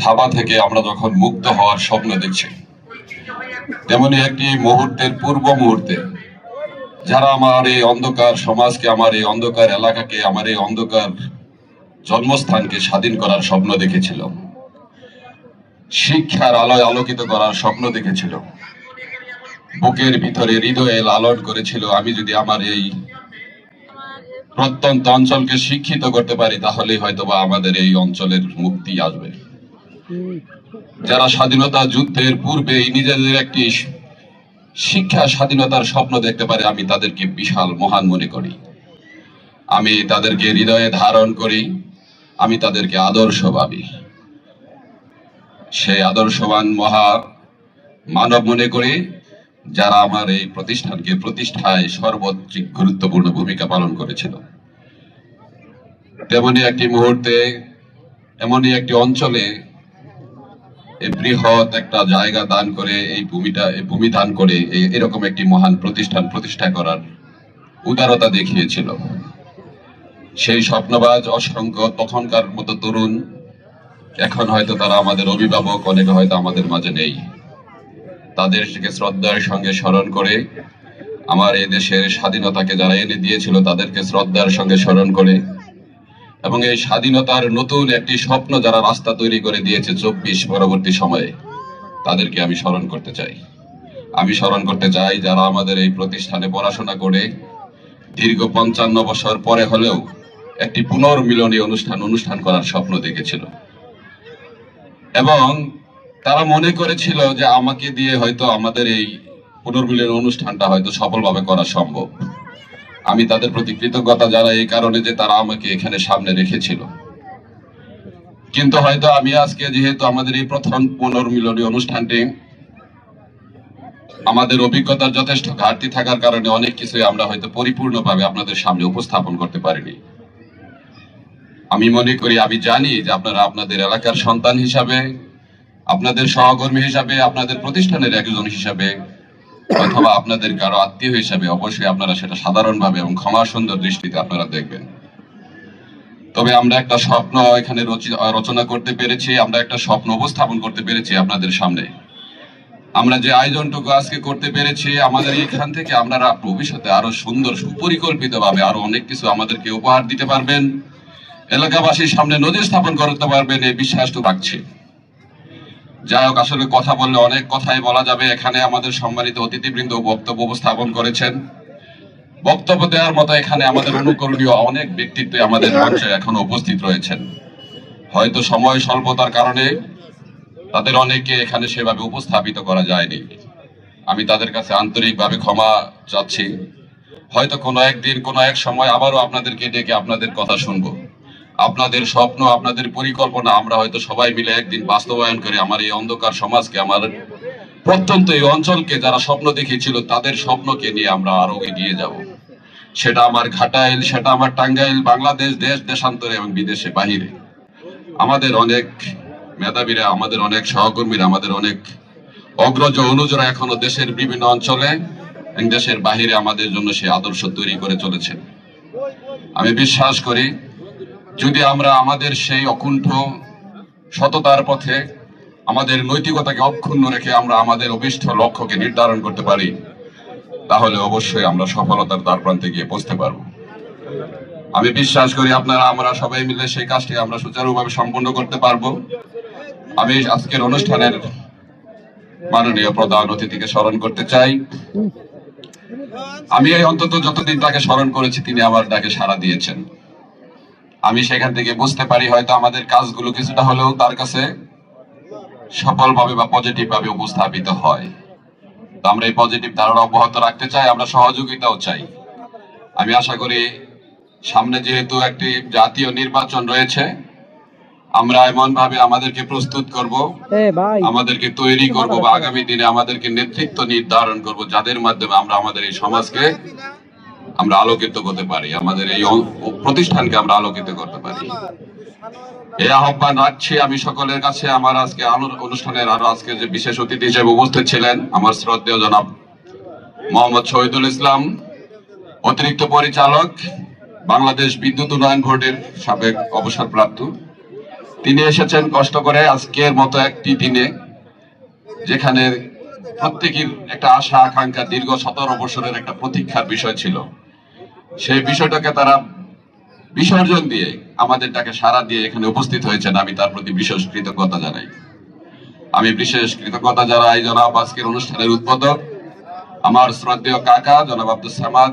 থাবা থেকে আমরা যখন মুক্ত হওয়ার স্বপ্ন দেখছি, তেমনি একটি মুহূর্তের পূর্ব মুহূর্তে, যারা আমার এই অন্ধকার সমাজকে, আমার এই অন্ধকার এলাকাকে, আমার এই অন্ধকার জন্মস্থানকে স্বাধীন করার স্বপ্ন দেখেছিল, শিক্ষার আলোয় আলোকিত করার স্বপ্ন দেখেছিল, বুকের ভিতরে হৃদয়ে লালন করেছিল, আমি যদি আমার এই প্রত্যন্ত অঞ্চলকে শিক্ষিত করতে পারি, তাহলেই হয়তোবা আমাদের এই অঞ্চলের মুক্তি আসবে। যারা স্বাধীনতা যুদ্ধের পূর্বে নিজেদের একটি শিক্ষা স্বাধীনতার স্বপ্ন দেখতে পারে, আমি তাদেরকে বিশাল মহান মনে করি। আমি তাদেরকে হৃদয়ে ধারণ করি, আমি তাদেরকে আদর্শ ভাবি সেই আদর্শবান মহা মানব মনে করি, যারা আমার এই প্রতিষ্ঠানকে প্রতিষ্ঠায় সর্বোচ্চ গুরুত্বপূর্ণ ভূমিকা পালন করেছিল। তেমনি একটি মুহূর্তে, এমনই একটি অঞ্চলে বৃহৎ একটা জায়গা দান করে, এই ভূমিটা এই ভূমি দান করে এরকম একটি মহান প্রতিষ্ঠান প্রতিষ্ঠা করার উদারতা দেখিয়েছিল। সেই স্বপ্নবাজ, অসংখ্য, তখনকার মতো তরুণ, এখন হয়তো তারা আমাদের অভিভাবক, অনেকে হয়তো আমাদের মাঝে নেই। তাদেরকে শ্রদ্ধার সঙ্গে স্মরণ করে, আমার এই দেশের স্বাধীনতাকে যারা এনে দিয়েছিল, তাদেরকে শ্রদ্ধার সঙ্গে স্মরণ করে এবং এই স্বাধীনতার নতুন একটি স্বপ্ন যারা রাস্তা তৈরি করে দিয়েছে চব্বিশ পরবর্তী সময়ে, তাদেরকে আমি স্মরণ করতে চাই। আমি স্মরণ করতে চাই যারা আমাদের এই প্রতিষ্ঠানে পড়াশোনা করে দীর্ঘ পঞ্চান্ন বছর পরে হলেও একটি পুনর্মিলনী অনুষ্ঠান অনুষ্ঠান করার স্বপ্ন দেখেছিল। এবং তারা মনে করেছিল যে আমাকে দিয়ে হয়তো আমাদের এই পুনর্মিলন অনুষ্ঠানটা হয়তো সফলভাবে করা সম্ভব। আমি তাদের প্রতি কৃতজ্ঞতা জানাই এই কারণে যে তারা আমাকে এখানে সামনে রেখেছিল। কিন্তু হয়তো আমি আজকে যেহেতু আমাদের এই প্রথম পুনর্মিলনী অনুষ্ঠানটি, আমাদের অভিজ্ঞতার যথেষ্ট ঘাটতি থাকার কারণে অনেক কিছুই আমরা হয়তো পরিপূর্ণভাবে আপনাদের সামনে উপস্থাপন করতে পারিনি। আমি মনে করি, আমি জানি যে আপনারা আপনাদের এলাকার সন্তান হিসাবে, আপনাদের সহকর্মী হিসাবে, আপনাদের প্রতিষ্ঠানের একজন হিসাবে অথবা আপনাদের কারও আত্মীয় হিসাবে অবশ্যই আপনারা সেটা সাধারণভাবে এবং ক্ষমা সুন্দর দৃষ্টিতে আপনারা দেখবেন। তবে আমরা একটা স্বপ্ন এখানে রচনা করতে পেরেছি, আমরা একটা স্বপ্ন উপস্থাপন করতে পেরেছি আপনাদের সামনে। আমরা যে আয়োজনটুকু আজকে করতে পেরেছি, আমাদের এখান থেকে আপনারা ভবিষ্যতে আরও সুন্দর সুপরিকল্পিত ভাবে আরও অনেক কিছু আমাদেরকে উপহার দিতে পারবেন। এলাকাবাসীর সামনে নজির স্থাপন করতে পারবেন, এই বিশ্বাসটুকু রাখছি। যাই হোক, আসলে কথা বললে অনেক কথাই বলা যাবে। এখানে আমাদের সম্মানিত অতিথিবৃন্দ বক্তব্য উপস্থাপন করেছেন। বক্তব্য দেওয়ার মতো এখানে আমাদের অনুকরণীয় অনেক ব্যক্তিত্ব আমাদের মঞ্চে এখন উপস্থিত রয়েছেন। হয়তো সময় স্বল্পতার কারণে তাদের অনেককে এখানে সেভাবে উপস্থাপিত করা যায়নি। আমি তাদের কাছে আন্তরিকভাবে ক্ষমা চাচ্ছি। হয়তো কোনো একদিন, কোনো এক সময় আবারও আপনাদেরকে ডেকে আপনাদের কথা শুনব। আপনাদের স্বপ্ন, আপনাদের পরিকল্পনা, আমরা হয়তো সবাই মিলে একদিন বাস্তবায়ন করে আমার এই অন্ধকার সমাজকে, আমার প্রত্যন্ত এই অঞ্চলকে, যারা স্বপ্ন দেখিয়েছিল, তাদের স্বপ্নকে নিয়ে আমরা আরও এগিয়ে যাব। সেটা আমার ঘাটাইল, সেটা আমার টাঙ্গাইল, বাংলাদেশ, দেশ, দেশান্তরে এবং বিদেশে বাহিরে। আমাদের অনেক মেধাবীরা, আমাদের অনেক সহকর্মীরা, আমাদের অনেক অগ্রজ অনুজরা এখনও দেশের বিভিন্ন অঞ্চলে দেশের বাহিরে আমাদের জন্য সেই আদর্শ তৈরি করে চলেছে। আমি বিশ্বাস করি যদি আমরা আমাদের সেই অকুণ্ঠ সততার পথে আমাদের নৈতিকতাকে অক্ষুণ্ণ রেখে আমরা আমাদের অভিষ্ঠ লক্ষ্যকে নির্ধারণ করতে পারি, তাহলে অবশ্যই আমরা সফলতার দ্বার প্রান্তে গিয়ে পৌঁছতে পারব। আমি বিশ্বাস করি আপনারা, আমরা সবাই মিলে সেই কাজটি আমরা সুচারুভাবে সম্পন্ন করতে পারব। আমি আজকের অনুষ্ঠানের মাননীয় প্রধান অতিথিকে স্মরণ করতে চাই। আমি এই অন্তত যতদিন তাকে স্মরণ করেছি, তিনি আমার ডাকে সাড়া দিয়েছেন। আমি সেখান থেকে বুঝতে পারি হয়তো আমাদের কাজগুলো কিছুটা হলেও তার কাছে সফলভাবে বা পজিটিভ ভাবে উপস্থাপিত হয়। তো আমরা এই পজিটিভ ধারণা অব্যাহত রাখতে চাই আমরা সহযোগিতাও চাই। আমি আশা করি সামনে যেহেতু একটি জাতীয় নির্বাচন রয়েছে আমরা এমন ভাবে আমাদেরকে প্রস্তুত করব আমাদেরকে তৈরি করব বা আগামী দিনে আমাদেরকে নেতৃত্ব নির্ধারণ করব যাদের মাধ্যমে আমরা আমাদের এই সমাজকে আমরা আলোকিত করতে পারি, আমাদের এই প্রতিষ্ঠানকে আমরা আলোকিত করতে পারি। এই আহ্বান রাখছি আমি সকলের কাছে, আমার আজকে অনুষ্ঠানের আরও আজকে যে বিশেষ অতিথি হিসেবে উপস্থিত ছিলেন, আমার শ্রদ্ধেয় জনাব মোহাম্মদ শহীদুল ইসলাম, অতিরিক্ত পরিচালক বাংলাদেশ বিদ্যুৎ উন্নয়ন বোর্ডের সাবেক অবসরপ্রাপ্ত। তিনি এসেছেন কষ্ট করে আজকের মতো একটি দিনে, যেখানে প্রত্যেকের একটা আশা, আকাঙ্ক্ষা, দীর্ঘ সতেরো বছরের একটা প্রতীক্ষার বিষয় ছিল। সেই বিষয়টাকে তারা বিসর্জন দিয়ে, আমাদেরটাকে সারা দিয়ে এখানে উপস্থিত হয়েছেন। আমি তার প্রতি বিশেষ কৃতজ্ঞতা জানাই। আমি বিশেষ কৃতজ্ঞতা জানাই জনাব আজকের অনুষ্ঠানের উদ্বোধক, আমার শ্রদ্ধেয় কাকা জনাব আব্দুল সামাদ।